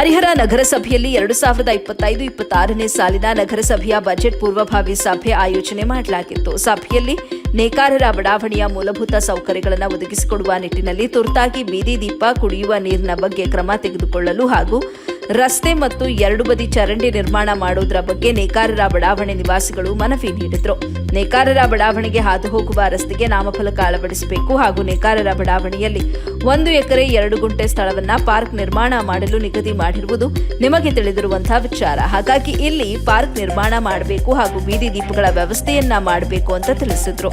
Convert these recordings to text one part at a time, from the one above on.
ಹರಿಹರ ನಗರಸಭೆಯಲ್ಲಿ ಎರಡು ಸಾವಿರದ ಇಪ್ಪತ್ತೈದು, ಇಪ್ಪತ್ತಾರನೇ ಸಾಲಿನ ನಗರಸಭೆಯ ಬಜೆಟ್ ಪೂರ್ವಭಾವಿ ಸಭೆ ಆಯೋಜನೆ ಮಾಡಲಾಗಿತ್ತು. ಸಭೆಯಲ್ಲಿ ನೇಕಾರರ ಬಡಾವಣೆಯ ಮೂಲಭೂತ ಸೌಕರ್ಯಗಳನ್ನು ಒದಗಿಸಿಕೊಡುವ ನಿಟ್ಟಿನಲ್ಲಿ ತುರ್ತಾಗಿ ಬೀದಿ ದೀಪ ಕುಡಿಯುವ ನೀರಿನ ಬಗ್ಗೆ ಕ್ರಮ ತೆಗೆದುಕೊಳ್ಳಲು ಹಾಗೂ ರಸ್ತೆ ಮತ್ತು ಎರಡು ಬದಿ ಚರಂಡಿ ನಿರ್ಮಾಣ ಮಾಡುವುದರ ಬಗ್ಗೆ ನೇಕಾರರ ಬಡಾವಣೆ ನಿವಾಸಿಗಳು ಮನವಿ ನೀಡಿದರು. ನೇಕಾರರ ಬಡಾವಣೆಗೆ ಹಾದು ಹೋಗುವ ರಸ್ತೆಗೆ ನಾಮಫಲಕ ಅಳವಡಿಸಬೇಕು ಹಾಗೂ ನೇಕಾರರ ಬಡಾವಣೆಯಲ್ಲಿ ಒಂದು ಎಕರೆ ಎರಡು ಗುಂಟೆ ಸ್ಥಳವನ್ನ ಪಾರ್ಕ್ ನಿರ್ಮಾಣ ಮಾಡಲು ನಿಗದಿ ಮಾಡಿರುವುದು ನಿಮಗೆ ತಿಳಿದಿರುವಂತಹ ವಿಚಾರ. ಹಾಗಾಗಿ ಇಲ್ಲಿ ಪಾರ್ಕ್ ನಿರ್ಮಾಣ ಮಾಡಬೇಕು ಹಾಗೂ ಬೀದಿ ದೀಪಗಳ ವ್ಯವಸ್ಥೆಯನ್ನ ಮಾಡಬೇಕು ಅಂತ ತಿಳಿಸಿದ್ರು.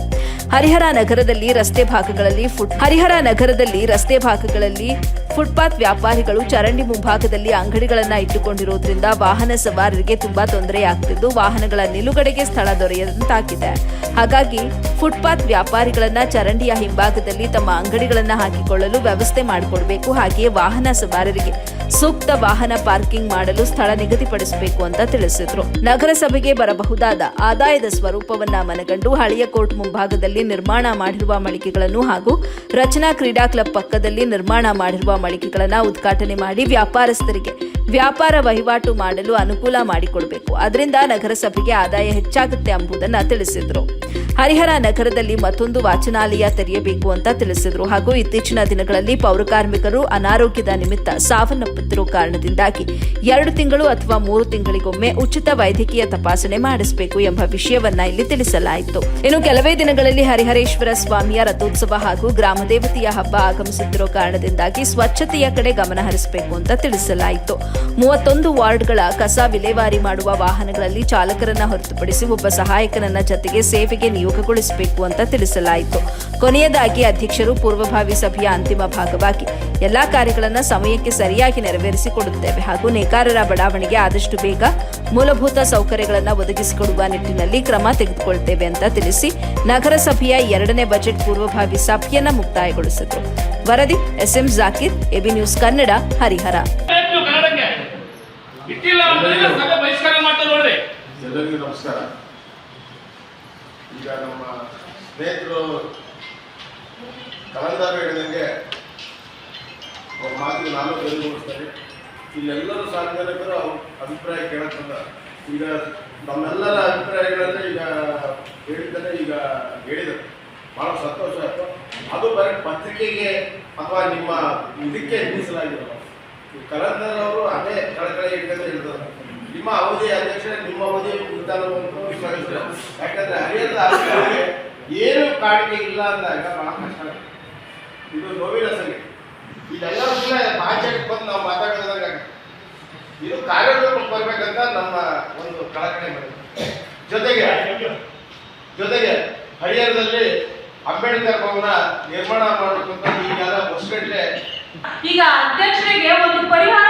ಹರಿಹರ ನಗರದಲ್ಲಿ ರಸ್ತೆ ಭಾಗಗಳಲ್ಲಿ ಫುಟ್, ಹರಿಹರ ನಗರದಲ್ಲಿ ರಸ್ತೆ ಭಾಗಗಳಲ್ಲಿ ಫುಟ್ಪಾತ್ ವ್ಯಾಪಾರಿಗಳು ಚರಂಡಿ ಮುಂಭಾಗದಲ್ಲಿ ಅಂಗಡಿಗಳನ್ನ ಇಟ್ಟುಕೊಂಡಿರುವುದರಿಂದ ವಾಹನ ಸವಾರರಿಗೆ ತುಂಬಾ ತೊಂದರೆಯಾಗುತ್ತಿದ್ದು ವಾಹನಗಳ ನಿಲುಗಡೆಗೆ ಸ್ಥಳ ದೊರೆಯದಂತಾಗಿದೆ. ಹಾಗಾಗಿ ಫುಟ್ಪಾತ್ ವ್ಯಾಪಾರಿಗಳನ್ನ ಚರಂಡಿಯ ಹಿಂಭಾಗದಲ್ಲಿ ತಮ್ಮ ಅಂಗಡಿಗಳನ್ನ ಹಾಕಿಕೊಳ್ಳಲು ವ್ಯವಸ್ಥೆ ಮಾಡಿಕೊಡಬೇಕು. ಹಾಗೆಯೇ ವಾಹನ ಸವಾರರಿಗೆ ಸೂಕ್ತ ವಾಹನ ಪಾರ್ಕಿಂಗ್ ಮಾಡಲು ಸ್ಥಳ ನಿಗದಿಪಡಿಸಬೇಕು ಅಂತ ತಿಳಿಸಿದ್ರು. ನಗರಸಭೆಗೆ ಬರಬಹುದಾದ ಆದಾಯದ ಸ್ವರೂಪವನ್ನ ಮನಗಂಡು ಹಳೆಯ ಕೋರ್ಟ್ ಮುಂಭಾಗದಲ್ಲಿ ನಿರ್ಮಾಣ ಮಾಡಿರುವ ಮಳಿಗೆಗಳನ್ನು ಹಾಗೂ ರಚನಾ ಕ್ರೀಡಾ ಕ್ಲಬ್ ಪಕ್ಕದಲ್ಲಿ ನಿರ್ಮಾಣ ಮಾಡಿರುವ ಮಳಿಗೆಗಳನ್ನ ಉದ್ಘಾಟನೆ ಮಾಡಿ ವ್ಯಾಪಾರಸ್ಥರಿಗೆ ವ್ಯಾಪಾರ ವಹಿವಾಟು ಮಾಡಲು ಅನುಕೂಲ ಮಾಡಿಕೊಡಬೇಕು. ಅದರಿಂದ ನಗರಸಭೆಗೆ ಆದಾಯ ಹೆಚ್ಚಾಗುತ್ತೆ ಎಂಬುದನ್ನ ತಿಳಿಸಿದ್ರು. ಹರಿಹರ ನಗರದಲ್ಲಿ ಮತ್ತೊಂದು ವಾಚನಾಲಯ ತೆರೆಯಬೇಕು ಅಂತ ತಿಳಿಸಿದ್ರು. ಹಾಗೂ ಇತ್ತೀಚಿನ ದಿನಗಳಲ್ಲಿ ಪೌರಕಾರ್ಮಿಕರು ಅನಾರೋಗ್ಯದ ನಿಮಿತ್ತ ಸಾವನ್ನಪ್ಪುತ್ತಿರುವ ಕಾರಣದಿಂದಾಗಿ ಎರಡು ತಿಂಗಳು ಅಥವಾ ಮೂರು ತಿಂಗಳಿಗೊಮ್ಮೆ ಉಚಿತ ವೈದ್ಯಕೀಯ ತಪಾಸಣೆ ಮಾಡಿಸಬೇಕು ಎಂಬ ವಿಷಯವನ್ನ ಇಲ್ಲಿ ತಿಳಿಸಲಾಯಿತು. ಇನ್ನು ಕೆಲವೇ ದಿನಗಳಲ್ಲಿ ಹರಿಹರೇಶ್ವರ ಸ್ವಾಮಿಯ ರಥೋತ್ಸವ ಹಾಗೂ ಗ್ರಾಮದೇವತೆಯ ಹಬ್ಬ ಆಗಮಿಸುತ್ತಿರುವ ಕಾರಣದಿಂದಾಗಿ ಸ್ವಚ್ಛತೆಯ ಕಡೆ ಗಮನ ಹರಿಸಬೇಕು ಅಂತ ತಿಳಿಸಲಾಯಿತು. ಮೂವತ್ತೊಂದು ವಾರ್ಡ್ಗಳ ಕಸ ವಿಲೇವಾರಿ ಮಾಡುವ ವಾಹನಗಳಲ್ಲಿ ಚಾಲಕರನ್ನ ಹೊರತುಪಡಿಸಿ ಒಬ್ಬ ಸಹಾಯಕನನ್ನ ಜತೆಗೆ ಸೇವೆಗೆ ನಿಯೋಗಗೊಳಿಸಬೇಕು ಅಂತ ತಿಳಿಸಲಾಯಿತು. ಕೊನೆಯದಾಗಿ ಅಧ್ಯಕ್ಷರು ಪೂರ್ವಭಾವಿ ಸಭೆಯ ಅಂತಿಮ ಭಾಗವಾಗಿ ಎಲ್ಲಾ ಕಾರ್ಯಗಳನ್ನು ಸಮಯಕ್ಕೆ ಸರಿಯಾಗಿ ನೆರವೇರಿಸಿಕೊಡುತ್ತೇವೆ ಹಾಗೂ ನೇಕಾರರ ಬಡಾವಣೆಗೆ ಆದಷ್ಟು ಬೇಗ ಮೂಲಭೂತ ಸೌಕರ್ಯಗಳನ್ನು ಒದಗಿಸಿಕೊಡುವ ನಿಟ್ಟಿನಲ್ಲಿ ಕ್ರಮ ತೆಗೆದುಕೊಳ್ತೇವೆ ಅಂತ ತಿಳಿಸಿ ನಗರಸಭೆಯ ಎರಡನೇ ಬಜೆಟ್ ಪೂರ್ವಭಾವಿ ಸಭೆಯನ್ನು ಮುಕ್ತಾಯಗೊಳಿಸಿದರು. ವರದಿ SM Zakir AB news Kannada Harihar. ನೀವು ಈಗ ನಮ್ಮ ಸ್ನೇಹಿತರು ಕಲಂದಾರ ಹೇಳಿದಂಗೆ ಅವ್ರ ಮಾತಿಗೆ ನಾನು ತೆಗೆದುಕೊಳ್ತಾರೆ ಇಲ್ಲೆಲ್ಲರೂ ಸಾರ್ವಜನಿಕರು ಅವ್ರ ಅಭಿಪ್ರಾಯ ಕೇಳಕ್ಕಂತ ಈಗ ನಮ್ಮೆಲ್ಲರ ಅಭಿಪ್ರಾಯಗಳನ್ನ ಈಗ ಹೇಳಿದ್ದಾರೆ ಈಗ ಹೇಳಿದರು. ಬಹಳ ಸಂತೋಷ ಆಯ್ತು. ಅದು ಬರೀ ಪತ್ರಿಕೆಗೆ ಅಥವಾ ನಿಮ್ಮ ಇದಕ್ಕೆ ಮೀಸಲಾಗಿರೋದು. ಕಲಂದರ್ ಅವರು ಅದೇ ಕಳಕಳಿ ಇಟ್ಕೊಂಡು ಹೇಳ್ತಾರೆ ನಿಮ್ಮ ಅವಧಿ ಅಧ್ಯಕ್ಷ ನಿಮ್ಮ ಅವಧಿ ವಿಧಾನವನ್ನು ಯಾಕಂದ್ರೆ ಹರಿಯದ ಏನು ಕಾಣಿಕೆ ಇಲ್ಲ ಅಂದಾಗ ಬಹಳ ಕಷ್ಟ. ಇದು ನೋವಿನ ಸಂಗತಿ ಇದೆಲ್ಲ ಕೂಡ ಬಾಚೆಟ್ ಬಂದು ನಾವು ಮಾತಾಡೋದಾಗ ಇದು ಕಾರ್ಯಕ್ರಮಕ್ಕೆ ಬರ್ಬೇಕಂತ ನಮ್ಮ ಒಂದು ಕಳಕಳಿ ಬರುತ್ತೆ ಜೊತೆಗೆ ಜೊತೆಗೆ ಹರಿಹರದಲ್ಲಿ ಅಂಬೇಡ್ಕರ್ ಭವನ ನಿರ್ಮಾಣ ಮಾಡಬೇಕು ಅಂತ ಈಗೆಲ್ಲ ವರ್ಷಗಟ್ಟಲೆ ಈಗ ಅಧ್ಯಕ್ಷರಿಗೆ ಒಂದು ಪರಿಹಾರ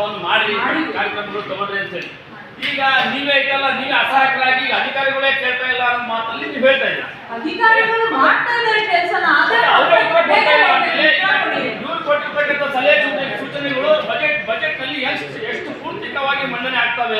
ಒಂದು ಮಾಡಿ. ಮಾಡಿ. ಕಾರ್ಯಕ್ರಮಗಳು ತಗೊಂಡ್ರಿ ಅಂತ ಹೇಳಿ. ಈಗ ನೀವೇ ಐತಲ್ಲ ನೀವೇ ಅಸಹಾಯಕರಾಗಿ ಅಧಿಕಾರಿಗಳೇ ಕೇಳ್ತಾ ಇಲ್ಲ ಅನ್ನೋ ಮಾತಲ್ಲಿ ನೀವು ಹೇಳ್ತಾ ಇಲ್ಲ ಅಧಿಕಾರಿಗಳು ಮಾಡ್ತಾ ಇದ್ದಾರೆ ಕೆಲಸನ ಆದ್ರೆ ಅವ್ರೇ. ಇವ್ರು ಕೊಟ್ಟಿರ್ತಕ್ಕಂಥ ಸಲಹೆ ಸೂಚನೆಗಳು ಬಜೆಟ್ ಬಜೆಟ್ನಲ್ಲಿ ಎಷ್ಟು ಎಷ್ಟು ಪೂರ್ತಿಕವಾಗಿ ಮಂಡನೆ ಆಗ್ತವೆ?